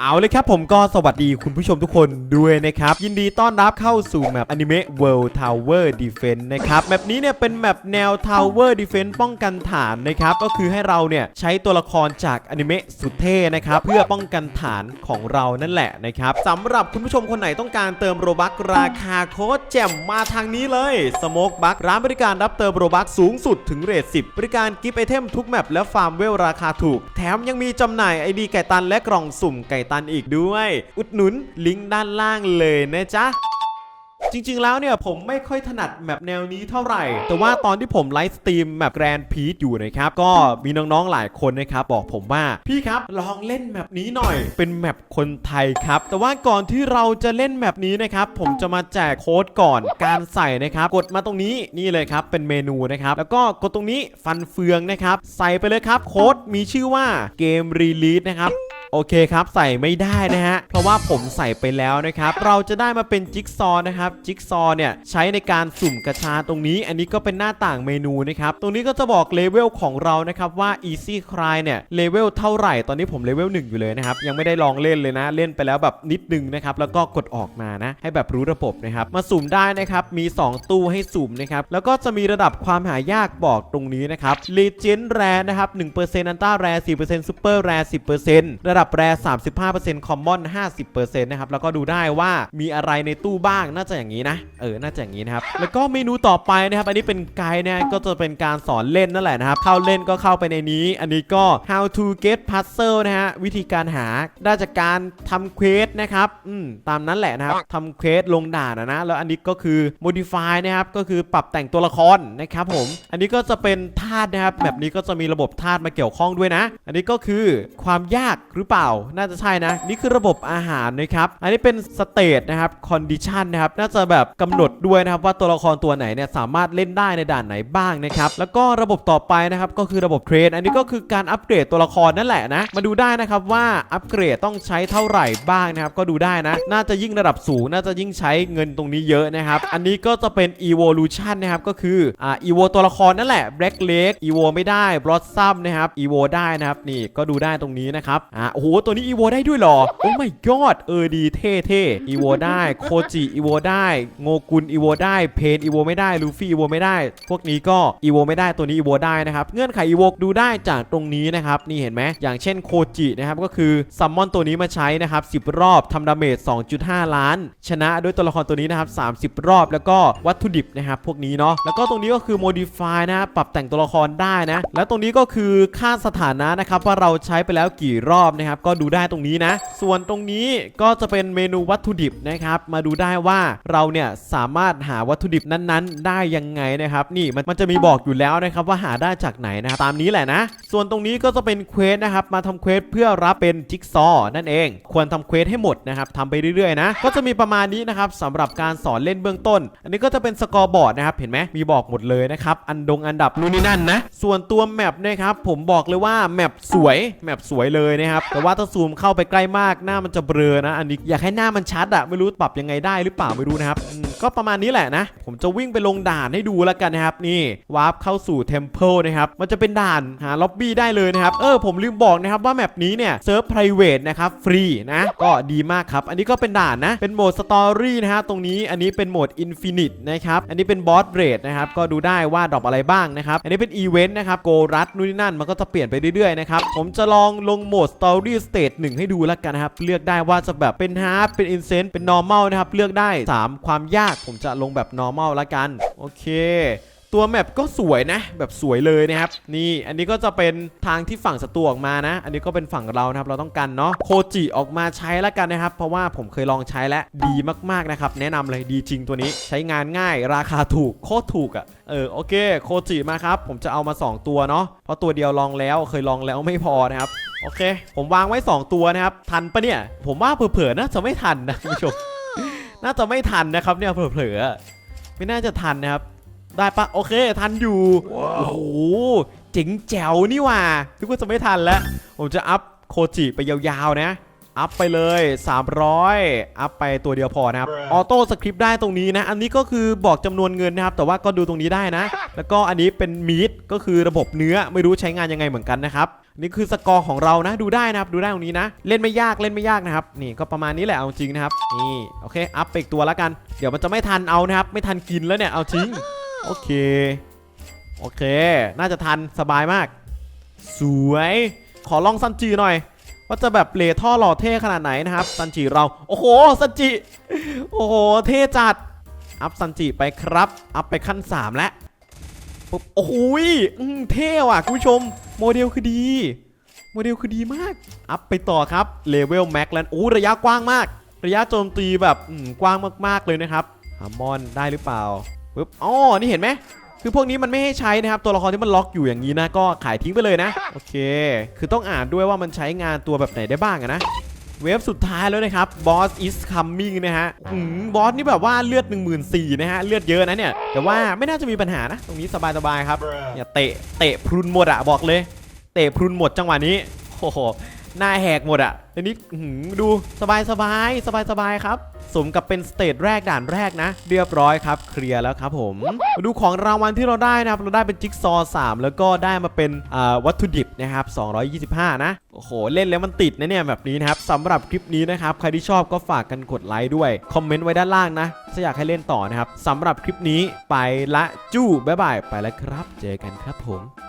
เอาเลยครับผมก็สวัสดีคุณผู้ชมทุกคนด้วยนะครับ ยินดีต้อนรับเข้าสู่แมปอนิเมะ World Tower Defense นะครับ แมปนี้เนี่ยเป็นแมปแนว Tower Defense ป้องกันฐานนะครับ ก็คือให้เราเนี่ยใช้ตัวละครจากอนิเมะสุดเท่นะครับ เพื่อป้องกันฐานของเรานั่นแหละนะครับสำหรับคุณผู้ชมคนไหนต้องการเติมโรบักราคาโคตรแจ่มมาทางนี้เลยสโมกบักร้านบริการรับเติมโรบักสูงสุดถึงเรท10 บริการกิฟต์ไอเทมทุกแมปและฟาร์มเวลราคาถูก แถมยังมีจำหน่ายไอดีไก่ตันและกล่องสุ่มไก่ตันอีกด้วย อุดหนุนลิงก์ด้านล่างเลยนะจ๊ะจริง ๆ แล้วเนี่ยผมไม่ค่อยถนัดแมปแนวนี้เท่าไหร่ แต่ว่าตอนที่ผมไลฟ์สตรีมแมปแกรนพีทอยู่นะครับ ก็มีน้องๆหลายคนนะครับ บอกผมว่าพี่ครับลองเล่นแมปนี้หน่อย เป็นแมปคนไทยครับ แต่ว่าก่อนที่เราจะเล่นแมปนี้นะครับ ผมจะมาแจกโค้ดก่อนการใส่นะครับ กดมาตรงนี้นี่เลยครับ เป็นเมนูนะครับ แล้วก็กดตรงนี้ฟันเฟืองนะครับ ใส่ไปเลยครับโค้ดมีชื่อว่าเกมรีลีสนะครับ โอเคครับใส่ไม่ได้นะฮะ เพราะว่าผมใส่ไปแล้วนะครับ เราจะได้มาเป็นจิ๊กซอนะครับ จิ๊กซอว์เนี่ยใช้ในการสุ่มกระชาตรงนี้ อันนี้ก็เป็นหน้าต่างเมนูนะครับ ตรงนี้ก็จะบอกเลเวลของเรานะครับว่า Easy Cry เนี่ยเลเวลเท่าไหร่ ตอนนี้ผมเลเวล1อยู่เลยนะครับ ยังไม่ได้ลองเล่นเลยนะ เล่นไปแล้วแบบนิดนึงนะครับ แล้วก็กดออกมานะ ให้แบบรู้ระบบนะครับ มาสุ่มได้นะครับ มี 2 ตู้ให้สุ่มนะครับ แล้วก็จะมีระดับความหายากบอกตรงนี้นะครับ Legend Rare นะครับ1% Ultra Rare 4% Super Rare 10%ระดับ Rare 35% Common 50%นะครับแล้วก็ดูได้ว่ามีอะไรในตู้บ้างน่าจะอย่างนี้นะ เออน่าจะอย่างนี้นะครับแล้วก็เมนูต่อไปนะครับอันนี้เป็นไกด์นะก็จะเป็นการสอนเล่นนั่นแหละนะครับเข้าเล่นก็เข้าไปในนี้ อันนี้ก็ how to get puzzle นะฮะวิธีการหาได้จากการทำเควสนะครับอืมตามนั้นแหละนะครับทำเควสลงด่านนะนะแล้วอันนี้ก็คือ modify นะครับก็คือปรับแต่งตัวละครนะครับผม อันนี้ก็จะเป็นธาตุนะครับแบบนี้ก็จะมีระบบธาตุมาเกี่ยวข้องด้วยนะ อันนี้ก็คือความยากหรือเปล่า น่าจะใช่นะ นี่คือระบบอาหารนะครับ อันนี้เป็นสเตตนะครับคอนดิชันนะครับ น่าจะแบบกำหนดด้วยนะครับว่าตัวละครตัวไหนเนี่ยสามารถเล่นได้ในด่านไหนบ้างนะครับ แล้วก็ระบบต่อไปนะครับก็คือระบบเทรนอันนี้ก็คือการอัปเกรดตัวละครนั่นแหละนะ มาดูได้นะครับว่าอัปเกรดต้องใช้เท่าไหร่บ้างนะครับ ก็ดูได้นะ น่าจะยิ่งระดับสูง น่าจะยิ่งใช้เงินตรงนี้เยอะนะครับ อันนี้ก็จะเป็น evolution นะครับ ก็คืออ่า evo ตัวละครนั่นแหละ black leg evo ไม่ได้ blossom นะครับ evo ได้นะครับ นี่ก็ดูได้ตรงนี้นะครับ อ่าโอ้โห ตัวนี้ evo ได้ด้วยหรอ โอ้ my god เออดีเท่เท่ evo ได้โคจิ evo ได้โงกุน evo ได้เพน evo ไม่ได้ลูฟี่ evo ไม่ได้ พวกนี้ก็ evo ไม่ได้ตัวนี้ evo ได้นะครับเงื่อนไข evo ดูได้จากตรงนี้นะครับนี่เห็นไหมอย่างเช่นโคจินะครับก็คือซัมมอนตัวนี้มาใช้นะครับ 10 รอบทำดาเมจ 2.5 ล้าน ชนะด้วยตัวละครตัวนี้นะครับ 30 รอบแล้วก็วัตถุดิบนะครับพวกนี้เนาะแล้วก็ตรงนี้ก็คือ modify นะครับปรับแต่งตัวละครได้นะแล้วตรงนี้ก็คือค่าสถานะนะครับว่าเราใช้ไปแล้วกี่รอบนะครับก็ดูได้ตรงนี้นะ ส่วนตรงนี้ก็จะเป็นเมนูวัตถุดิบนะครับมาดูได้ว่าเราเนี่ยสามารถหาวัตถุดิบนั้นๆ ได้ยังไงนะครับ นี่มันมันจะมีบอกอยู่แล้วนะครับว่าหาได้จากไหนนะครับตามนี้แหละนะ ส่วนตรงนี้ก็จะเป็นเควสนะครับมาทำเควสเพื่อรับเป็นจิ๊กซอนั่นเอง ควรทำเควสให้หมดนะครับทำไปเรื่อยๆนะก็จะมีประมาณนี้นะครับสำหรับการสอนเล่นเบื้องต้น อันนี้ก็จะเป็นสกอร์บอร์ดนะครับเห็นไหมมีบอกหมดเลยนะครับอันดงอันดับนู่นนี่นั่นนะส่วนตัวแมปนะครับผมบอกเลยว่าแมปสวยแมปสวยเลยนะครับแต่ว่าถ้าซูมเข้าไปใกล้มากหน้ามันจะเบลอนะ อันนี้อยากให้หน้ามันชัดอะไม่รู้ปรับยังไงได้หรือเปล่าไม่รู้นะครับก็ประมาณนี้แหละนะ ผมจะวิ่งไปลงด่านให้ดูแล้วกันนะครับ นี่วาร์ปเข้าสู่เทมเพลนะครับ มันจะเป็นด่านหาล็อบบี้ได้เลยนะครับ เออผมลืมบอกนะครับว่าแมปนี้เนี่ยเซิร์ฟ private นะครับ ฟรีนะ ก็ดีมากครับ อันนี้ก็เป็นด่านนะ เป็นโหมดสตอรี่นะฮะ ตรงนี้อันนี้เป็นโหมด Infinite นะครับ อันนี้เป็นบอสเรดนะครับ ก็ดูได้ว่าดรอปอะไรบ้างนะครับ อันนี้เป็นอีเวนต์นะครับ โกรัสนู่นนี่นั่น มันก็จะเปลี่ยนไปเรื่อยๆนะครับ ผมจะลองลงโหมด Story Stage 1ให้ดูแล้วกันนะครับ เลือกได้ว่าจะแบบเป็น Hard เป็น Insane เป็น Normal นะครับ เลือกได้ 3 ความยากผมจะลงแบบ Normal ลละกัน โอเคตัวแมปก็สวยนะ แบบสวยเลยนะครับ นี่อันนี้ก็จะเป็นทางที่ฝั่งศัตรูออกมานะ อันนี้ก็เป็นฝั่งเรานะครับ เราต้องกันเนาะโคจิออกมาใช้แล้วกันนะครับ เพราะว่าผมเคยลองใช้แล้วดีมากๆนะครับ แนะนำเลยดีจริงตัวนี้ ใช้งานง่ายราคาถูกโคตรถูกอะ่ะเออโอเค โคจิมาครับ ผมจะเอามา 2 ตัวเนาะเพราะตัวเดียวลองแล้วเคยลองแล้วไม่พอนะครับ โอเค ผมวางไว้ 2 ตัวนะครับ ทันปะเนี่ย ผมว่าเผลอๆน่าจะไม่ทันนะคุณผู้ชม น่าจะไม่ทันนะครับเนี่ยเผลอๆไม่น่าจะทันนะครับ ได้ปะโอเค ทันอยู่โอ้โหเจ๋งแจ๋วนี่หว่านึกว่าจะไม่ทันแล้ว ผมจะอัพโคจิไปยาวๆนะอัพไปเลย 300 อัพไปตัวเดียวพอนะครับ ออโต้สคริปต์ได้ตรงนี้นะ อันนี้ก็คือบอกจำนวนเงินนะครับ แต่ว่าก็ดูตรงนี้ได้นะ แล้วก็อันนี้เป็นมีดก็คือระบบเนื้อไม่รู้ใช้งานยังไงเหมือนกันนะครับ นี่คือสกอร์ของเรานะดูได้นะครับดูได้ตรงนี้นะ เล่นไม่ยากเล่นไม่ยากนะครับนี่ก็ประมาณนี้แหละเอาจริงนะครับนี่โอเคอัพไปอีกตัวแล้วกันเดี๋ยวมันจะไม่ทันเอานะครับไม่ทันกินแล้วเนี่ยเอาจริงโอเคโอเค น่าจะทันสบายมาก สวย ขอลองซันจีหน่อย ว่าจะแบบเลท่อหล่อเท่ขนาดไหนนะครับซันจิเรา โอ้โหซันจิโอ้โห เท่จัด อัพซันจิไปครับ อัพไปขั้น 3 แล้ว ปุ๊บโอ้โหยเท่ว่ะคุณผู้ชม โมเดลคือดี โมเดลคือดีมาก อัพไปต่อครับเลเวลแม็กแล้วโอ้ระยะกว้างมาก ระยะโจมตีแบบกว้างมากๆเลยนะครับฮามอนได้หรือเปล่าปุ๊บอ๋อนี่เห็นไหมคือพวกนี้มันไม่ให้ใช้นะครับ ตัวละครที่มันล็อกอยู่อย่างนี้นะก็ขายทิ้งไปเลยนะ โอเค คือต้องอ่านด้วยว่ามันใช้งานตัวแบบไหนได้บ้างนะ เวฟสุดท้ายแล้วนะครับบอส is coming นะฮะอืมบอสนี่แบบว่าเลือด 1 4 0 0 0นะฮะ เลือดเยอะนะเนี่ย แต่ว่าไม่น่าจะมีปัญหานะ ตรงนี้สบายๆครับเนี่ยเตะ เตะพรุนหมดอะบอกเลย เตะพรุนหมดจังหวะนี้ โอ้โห หน้าแหกหมดอะอันนี้ดูสบายสบายสบายสบายๆครับ สมกับเป็นสเตจแรกด่านแรกนะ เรียบร้อยครับ เคลียร์แล้วครับผมมาดูของรางวัลที่เราได้นะครับ เราได้เป็นจิ๊กซอว์3แล้วก็ได้มาเป็นวัตถุดิบนะครับ 225 นะ โอ้โห เล่นแล้วมันติดนะเนี่ยแบบนี้นะครับสำหรับคลิปนี้นะครับ ใครที่ชอบก็ฝากกันกดไลค์ด้วย คอมเมนต์ไว้ด้านล่างนะถ้าอยากให้เล่นต่อนะครับสำหรับคลิปนี้ไปละจู้บ๊ายบายไปแล้วครับ เจอกันครับผม